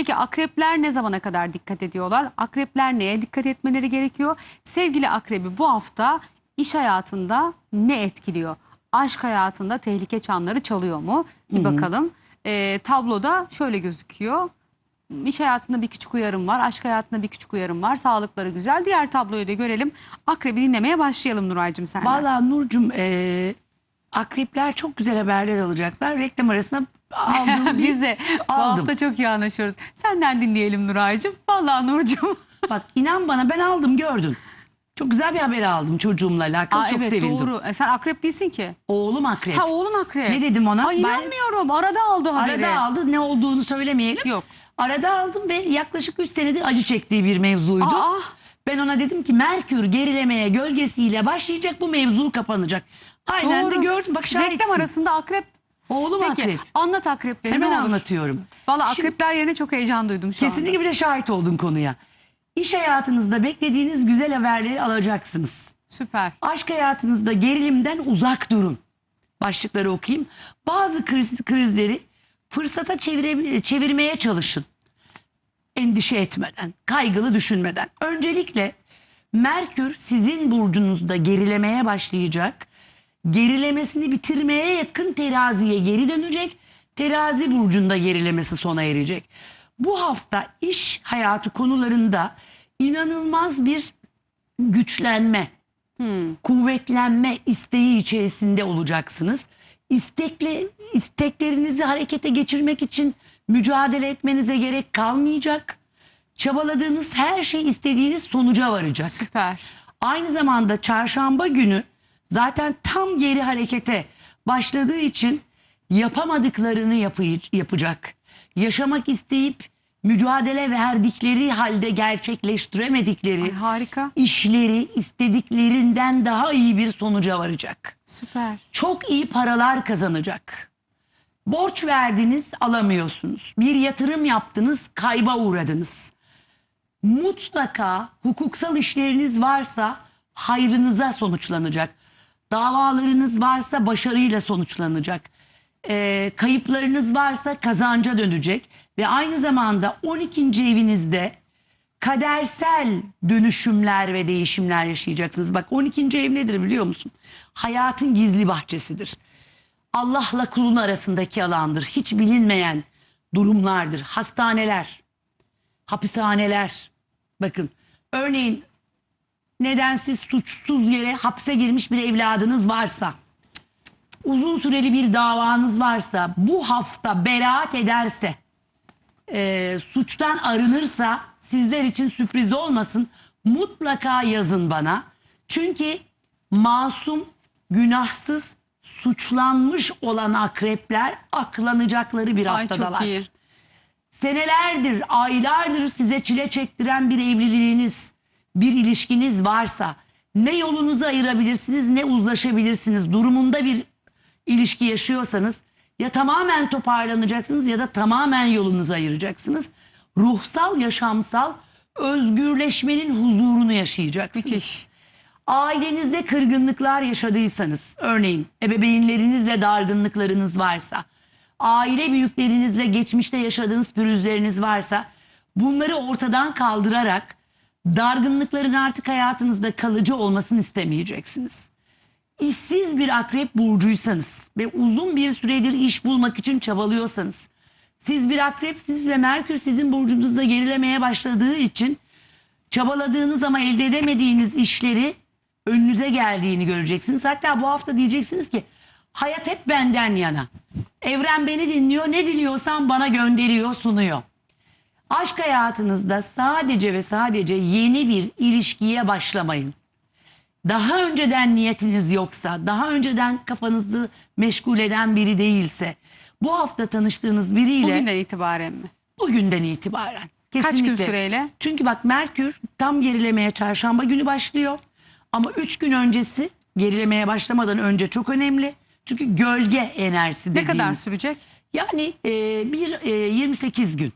Peki akrepler ne zamana kadar dikkat ediyorlar? Akrepler neye dikkat etmeleri gerekiyor? Sevgili akrebi bu hafta iş hayatında ne etkiliyor? Aşk hayatında tehlike çanları çalıyor mu? Bir bakalım. Ee, tabloda şöyle gözüküyor. İş hayatında bir küçük uyarım var. Aşk hayatında bir küçük uyarım var. Sağlıkları güzel. Diğer tabloyu da görelim. Akrebi dinlemeye başlayalım Nuray'cığım senden. Vallahi Nurcum e, akrepler çok güzel haberler alacaklar. Reklam arasında aldığım bir Biz de bu aldım. hafta çok iyi anlaşıyoruz. Senden dinleyelim Nuray'cığım. Vallahi Nurcuğum. Bak inan bana ben aldım gördün. Çok güzel bir haber aldım çocuğumla alakalı. Aa, çok evet sevindim. doğru. E, sen akrep değilsin ki. Oğlum akrep. Ha oğlun akrep. Ne dedim ona? Ay Ben- inanmıyorum. Arada aldı haberi. Arada aldı ne olduğunu söylemeyelim. Yok. Arada aldım ve yaklaşık 3 senedir acı çektiği bir mevzuydu. Aa. Ben ona dedim ki Merkür gerilemeye gölgesiyle başlayacak bu mevzu kapanacak. Aynen Doğru. de gördüm bak şahitsin. Reklam arasında akrep. Oğlum Peki akrep. anlat akrepleri Hemen ne olur. anlatıyorum. Valla akrepler yerine çok heyecan duydum şu anda. Kesinlikle bir de şahit oldun konuya. İş hayatınızda beklediğiniz güzel haberleri alacaksınız. Süper. Aşk hayatınızda gerilimden uzak durun. Başlıkları okuyayım. Bazı kriz, krizleri fırsata çevire, çevirmeye çalışın. Endişe etmeden, kaygılı düşünmeden. Öncelikle Merkür sizin burcunuzda gerilemeye başlayacak. Gerilemesini bitirmeye yakın teraziye geri dönecek. Terazi burcunda gerilemesi sona erecek. Bu hafta iş hayatı konularında inanılmaz bir güçlenme, kuvvetlenme isteği içerisinde olacaksınız. İstekle, isteklerinizi harekete geçirmek için mücadele etmenize gerek kalmayacak. Çabaladığınız her şey istediğiniz sonuca varacak. Süper. Aynı zamanda çarşamba günü zaten tam geri harekete başladığı için yapamadıklarını yapı- yapacak. Yaşamak isteyip mücadele verdikleri halde gerçekleştiremedikleri Ay, harika. işleri istediklerinden daha iyi bir sonuca varacak. Süper. Çok iyi paralar kazanacak. Borç verdiniz alamıyorsunuz. Bir yatırım yaptınız kayba uğradınız. Mutlaka hukuksal işleriniz varsa hayrınıza sonuçlanacak. Davalarınız varsa başarıyla sonuçlanacak. Ee, kayıplarınız varsa kazanca dönecek. Ve aynı zamanda 12. evinizde kadersel dönüşümler ve değişimler yaşayacaksınız. Bak 12. ev nedir biliyor musun? Hayatın gizli bahçesidir. Allah'la kulun arasındaki alandır. Hiç bilinmeyen durumlardır. Hastaneler, hapishaneler. Bakın örneğin nedensiz suçsuz yere hapse girmiş bir evladınız varsa, uzun süreli bir davanız varsa, bu hafta beraat ederse, e, suçtan arınırsa sizler için sürpriz olmasın. Mutlaka yazın bana. Çünkü masum, günahsız, suçlanmış olan akrepler aklanacakları bir Ay haftadalar. çok iyi. Senelerdir, aylardır size çile çektiren bir evliliğiniz, bir ilişkiniz varsa ne yolunuzu ayırabilirsiniz ne uzlaşabilirsiniz. Durumunda bir ilişki yaşıyorsanız ya tamamen toparlanacaksınız ya da tamamen yolunuzu ayıracaksınız. Ruhsal, yaşamsal özgürleşmenin huzurunu yaşayacaksınız. Müthiş. Ailenizde kırgınlıklar yaşadıysanız, örneğin ebeveynlerinizle dargınlıklarınız varsa, aile büyüklerinizle geçmişte yaşadığınız pürüzleriniz varsa, bunları ortadan kaldırarak dargınlıkların artık hayatınızda kalıcı olmasını istemeyeceksiniz. İşsiz bir akrep burcuysanız ve uzun bir süredir iş bulmak için çabalıyorsanız, siz bir akrepsiniz ve Merkür sizin burcunuzda gerilemeye başladığı için çabaladığınız ama elde edemediğiniz işleri önünüze geldiğini göreceksiniz. Hatta bu hafta diyeceksiniz ki hayat hep benden yana. Evren beni dinliyor ne diliyorsam bana gönderiyor sunuyor. Aşk hayatınızda sadece ve sadece yeni bir ilişkiye başlamayın. Daha önceden niyetiniz yoksa, daha önceden kafanızı meşgul eden biri değilse, bu hafta tanıştığınız biriyle Bugünden itibaren mi? bugünden itibaren. Kaç gün Kesinlikle. süreyle? Çünkü bak Merkür tam gerilemeye çarşamba günü başlıyor. Ama 3 gün öncesi gerilemeye başlamadan önce çok önemli. Çünkü gölge enerjisi Ne dediğimiz. kadar sürecek? Yani e, bir e, 28 gün.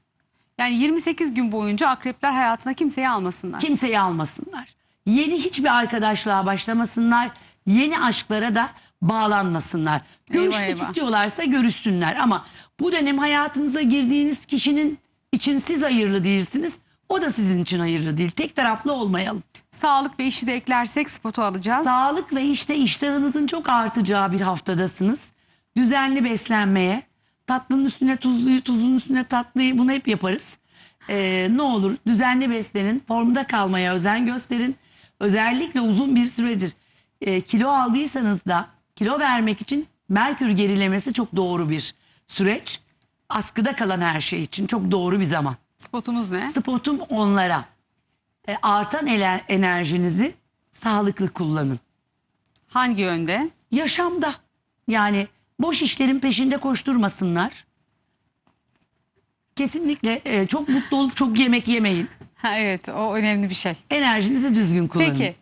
Yani 28 gün boyunca akrepler hayatına kimseyi almasınlar. Kimseyi almasınlar. Yeni hiçbir arkadaşlığa başlamasınlar. Yeni aşklara da bağlanmasınlar. Görüşmek eyvah. istiyorlarsa görüşsünler. Ama bu dönem hayatınıza girdiğiniz kişinin için siz hayırlı değilsiniz. O da sizin için hayırlı değil. Tek taraflı olmayalım. Sağlık ve işi de eklersek spotu alacağız. Sağlık ve işte iştahınızın çok artacağı bir haftadasınız. Düzenli beslenmeye, tatlının üstüne tuzluyu, tuzun üstüne tatlıyı bunu hep yaparız. Ee, ne olur düzenli beslenin, formda kalmaya özen gösterin. Özellikle uzun bir süredir e, kilo aldıysanız da kilo vermek için merkür gerilemesi çok doğru bir süreç. Askıda kalan her şey için çok doğru bir zaman. Spotumuz ne? Spotum onlara. E, artan ele- enerjinizi sağlıklı kullanın Hangi yönde? yaşamda. Yani boş işlerin peşinde koşturmasınlar. Kesinlikle e, çok mutlu olup çok yemek yemeyin. Ha, evet o önemli bir şey. Enerjinizi düzgün kullanın. Peki